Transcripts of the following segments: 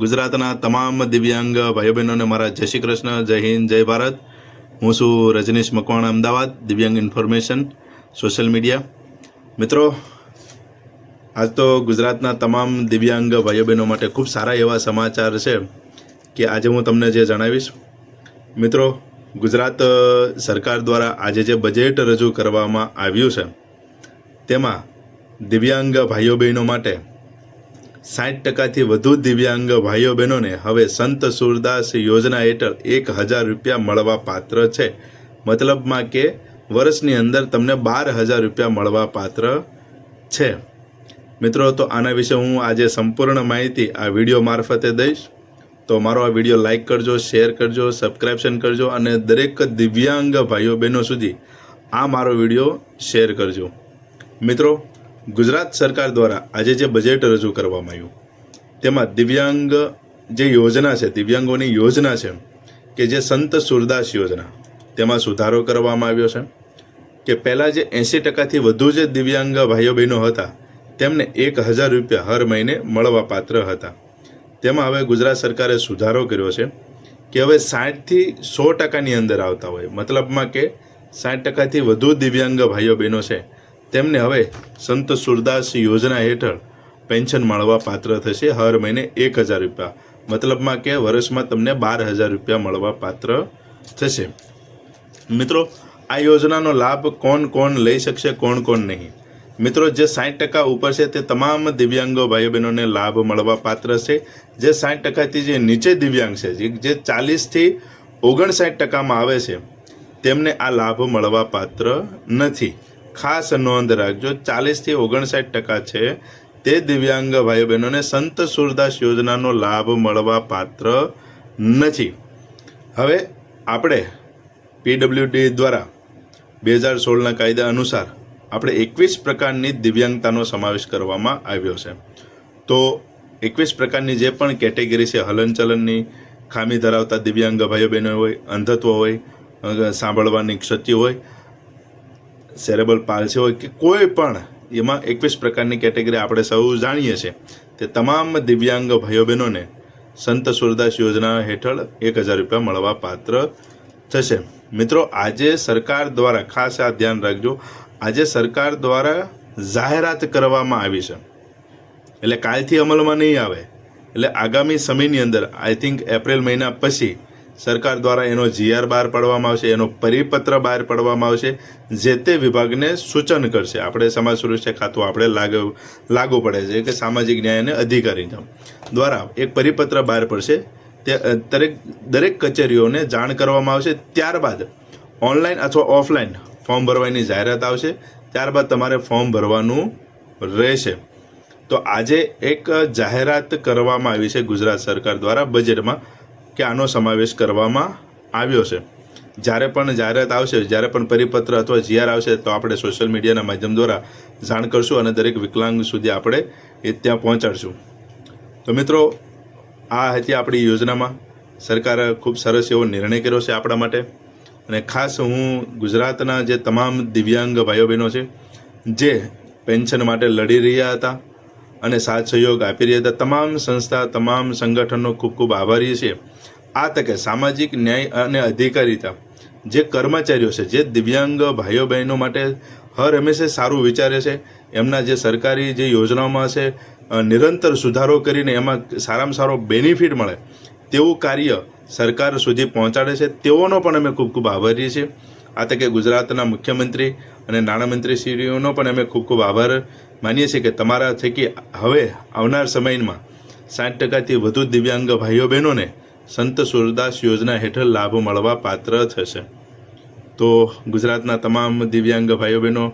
ગુજરાતના તમામ દિવ્યાંગ ભાઈઓ બહેનોને મારા જય શ્રી કૃષ્ણ, જય હિન્દ, જય ભારત. હું છું રજનીશ મકવાણા, અમદાવાદ, દિવ્યાંગ ઇન્ફોર્મેશન, સોશિયલ મીડિયા. મિત્રો, આજ તો ગુજરાતના તમામ દિવ્યાંગ ભાઈઓ બહેનો માટે ખૂબ સારા એવા સમાચાર છે કે આજે હું તમને જે જણાવીશ. મિત્રો, ગુજરાત સરકાર દ્વારા આજે જે બજેટ રજૂ કરવામાં આવ્યું છે, તેમાં દિવ્યાંગ ભાઈઓ બહેનો માટે સાઠ ટકાથી વધુ દિવ્યાંગ ભાઈઓ બહેનોને હવે સંત સુરદાસ યોજના હેઠળ એક હજાર રૂપિયા મળવા પાત્ર છે. મતલબમાં કે વર્ષની અંદર તમને બાર હજાર રૂપિયા મળવા પાત્ર છે. મિત્રો, તો આના વિશે હું આજે સંપૂર્ણ માહિતી આ વીડિયો મારફતે દઈશ. તો મારો આ વીડિયો લાઇક કરજો, શેર કરજો સબસ્ક્રાઇબશન કરજો અને દરેક દિવ્યાંગ ભાઈઓ બહેનો સુધી આ મારો વીડિયો શેર કરજો. મિત્રો ગુજરાત સરકાર દ્વારા આજે જે બજેટ રજૂ કરવામાં આવ્યું, તેમાં દિવ્યાંગ જે યોજના છે, દિવ્યાંગોની યોજના છે, કે જે સંત સુરદાસ યોજના, તેમાં સુધારો કરવામાં આવ્યો છે, કે પહેલાં જે એંસી ટકાથી વધુ જે દિવ્યાંગ ભાઈઓ બહેનો હતા, તેમને એક હજાર રૂપિયા હર મહિને મળવા પાત્ર હતા. તેમાં હવે ગુજરાત સરકારે સુધારો કર્યો છે, કે હવે સાઠથી સો ટકાની અંદર આવતા હોય. મતલબમાં કે સાઠ ટકાથી વધુ દિવ્યાંગ ભાઈઓ બહેનો છે તેમને હવે સંત સુરદાસ યોજના હેઠળ પેન્શન મળવા પાત્ર થશે. હર મહિને એક હજાર રૂપિયા. મતલબમાં કે વર્ષમાં તમને બાર હજાર રૂપિયા મળવા પાત્ર થશે. મિત્રો, આ યોજનાનો લાભ કોણ કોણ લઈ શકશે, કોણ કોણ નહીં? મિત્રો, જે સાઠ ટકા ઉપર છે તે તમામ દિવ્યાંગો ભાઈઓ બહેનોને લાભ મળવા પાત્ર છે. જે સાઠ ટકાથી જે નીચે દિવ્યાંગ છે, જે- જે ચાલીસથી ઓગણસાઠ ટકામાં આવે છે, તેમને આ લાભ મળવા પાત્ર નથી. ખાસ નોંધ રાખજો, ચાલીસથી ઓગણસાઠ ટકા છે. તે દિવ્યાંગ ભાઈ બહેનોને સંત સુરદાસ યોજનાનો લાભ મળવા પાત્ર નથી. હવે આપણે પીડબ્લ્યુડી દ્વારા બે હજાર સોળના કાયદા અનુસાર આપણે એકવીસ પ્રકારની દિવ્યાંગતાનો સમાવેશ કરવામાં આવ્યો છે. તો એકવીસ પ્રકારની જે પણ કેટેગરી છે, હલનચલનની, ખામી ધરાવતા દિવ્યાંગ ભાઈઓ બહેનો હોય, અંધત્વ હોય સાંભળવાની ક્ષતિ હોય સેરેબલ પાલસી હોય કે કોઈ પણ, એમાં એકવીસ પ્રકારની કેટેગરી આપણે સૌ જાણીએ છીએ. તે તમામ દિવ્યાંગ ભાઈઓ બહેનોને સંત સુરદાસ યોજના હેઠળ એક હજાર રૂપિયા મળવા પાત્ર થશે. મિત્રો, આજે સરકાર દ્વારા ખાસ આ ધ્યાન રાખજો. આજે સરકાર દ્વારા જાહેરાત કરવામાં આવી છે. એટલે કાલથી અમલમાં નહીં આવે. એટલે આગામી સમયની અંદર આઈ થિંક એપ્રિલ મહિના પછી સરકાર દ્વારા એનો જીઆર બહાર પાડવામાં આવશે, એનો પરિપત્ર બહાર પાડવામાં આવશે, જે તે વિભાગને સૂચન કરશે. આપણે સમાજ સુરક્ષા ખાતું આપણે લાગુ લાગુ પડે છે કે સામાજિક ન્યાય અને અધિકારીતા દ્વારા એક પરિપત્ર બહાર પડશે. તે દરેક દરેક કચેરીઓને જાણ કરવામાં આવશે. ત્યારબાદ ઓનલાઈન અથવા ઓફલાઈન ફોર્મ ભરવાની જાહેરાત આવશે. ત્યારબાદ તમારે ફોર્મ ભરવાનું રહેશે. તો આજે એક જાહેરાત કરવામાં આવી છે ગુજરાત સરકાર દ્વારા બજેટમાં. કે આનો સમાવેશ કરવામાં આવ્યો છે. જ્યારે પણ જાહેરાત આવશે, જ્યારે પણ પરિપત્ર અથવા જીઆર આવશે, તો આપણે સોશિયલ મીડિયાના માધ્યમ દ્વારા જાણ કરશું અને દરેક વિકલાંગ સુધી આપણે એ ત્યાં પહોંચાડશું. તો મિત્રો, આ હતી આપણી યોજનામાં. સરકારે ખૂબ સરસ એવો નિર્ણય કર્યો છે આપણા માટે. અને ખાસ હું ગુજરાતના જે તમામ દિવ્યાંગ ભાઈઓ બહેનો છે, જે પેન્શન માટે લડી રહ્યા હતા અને સાથ સહયોગ આપી રહ્યા હતા. તમામ સંસ્થા, તમામ સંગઠનનો ખૂબ ખૂબ આભારી છે. આ તકે સામાજિક ન્યાય અને અધિકારીતા જે કર્મચારીઓ છે, જે દિવ્યાંગ ભાઈઓ બહેનો માટે હર હંમેશા સારું વિચારે છે, એમના જે સરકારી જે યોજનાઓમાં છે નિરંતર સુધારો કરીને એમાં સારામાં સારો બેનિફિટ મળે તેવું કાર્ય સરકાર સુધી પહોંચાડે છે. તેઓનો પણ અમે ખૂબ ખૂબ આભારી છીએ. આ તકે ગુજરાતના મુખ્યમંત્રી અને નાણામંત્રીશ્રીઓનો પણ અમે ખૂબ ખૂબ આભાર માનીએ છીએ કે તમારા થકી હવે આવનાર સમયમાં સાઠ ટકાથી વધુ દિવ્યાંગ ભાઈઓ બહેનોને સંત સુરદાસ યોજના હેઠળ લાભ મળવા પાત્ર થશે. તો ગુજરાતના તમામ દિવ્યાંગ ભાઈઓ બહેનો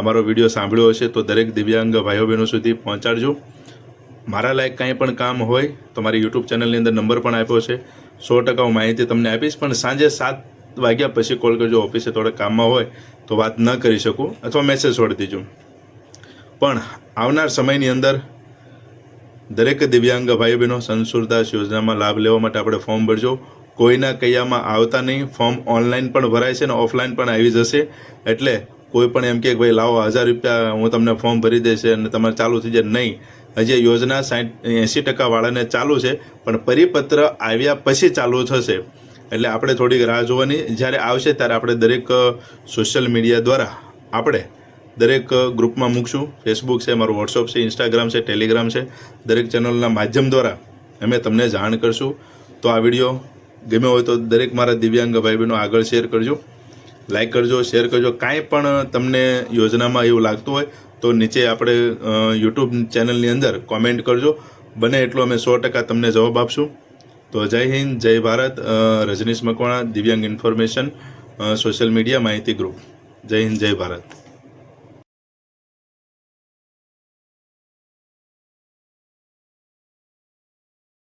અમારો વીડિયો સાંભળ્યો હશે તો દરેક દિવ્યાંગ ભાઈઓ બહેનો સુધી પહોંચાડજો. મારા લાયક કાંઈ પણ કામ હોય, તો મારી યુટ્યુબ ચેનલની અંદર નંબર પણ આપ્યો છે. સો ટકા હું માહિતી તમને આપીશ, પણ સાંજે સાત વાગ્યા પછી કોલ કરજો, ઓફિસે થોડા કામમાં હોય તો વાત ન કરી શકું અથવા મેસેજ છોડી દેજો. પણ આવનાર સમયની અંદર દરેક દિવ્યાંગ ભાઈ બહેનો સંસુરદાસ યોજનામાં લાભ લેવા માટે આપણે ફોર્મ ભરજો. કોઈના કૈયામાં આવતા નહીં ફોર્મ ઓનલાઈન પણ ભરાય છે અને ઓફલાઈન પણ આવી જશે. એટલે કોઈ પણ એમ કે ભાઈ લાવો, હજાર રૂપિયા હું તમને ફોર્મ ભરી દઈશ અને તમારે ચાલુ થઈ જાય. નહીં, હજી યોજના સાઠ એંસી ટકા વાળાને ચાલુ છે, પણ પરિપત્ર આવ્યા પછી ચાલુ થશે. એટલે આપણે થોડીક રાહ જોવાની. જ્યારે આવશે ત્યારે આપણે દરેક સોશિયલ મીડિયા દ્વારા આપણે દરેક ગ્રુપમાં મૂકશું. ફેસબુક છે, મારું વોટ્સઅપ છે ઇન્સ્ટાગ્રામ છે ટેલિગ્રામ છે. દરેક ચેનલના માધ્યમ દ્વારા અમે તમને જાણ કરશું. તો આ વીડિયો ગમ્યો હોય તો દરેક મારા દિવ્યાંગ ભાઈ બહેનો આગળ શેર કરજો. લાઇક કરજો શેર કરજો. કાંઈ પણ તમને યોજનામાં એવું લાગતું હોય તો નીચે આપણે યુટ્યુબ ચેનલની અંદર કોમેન્ટ કરજો. બને એટલું અમે સો ટકા તમને જવાબ આપશું. તો જય હિન્દ, જય ભારત. રજનીશ મકવાણા, દિવ્યાંગ ઇન્ફોર્મેશન સોશિયલ મીડિયા માહિતી ગ્રુપ. જય હિન્દ, જય ભારત.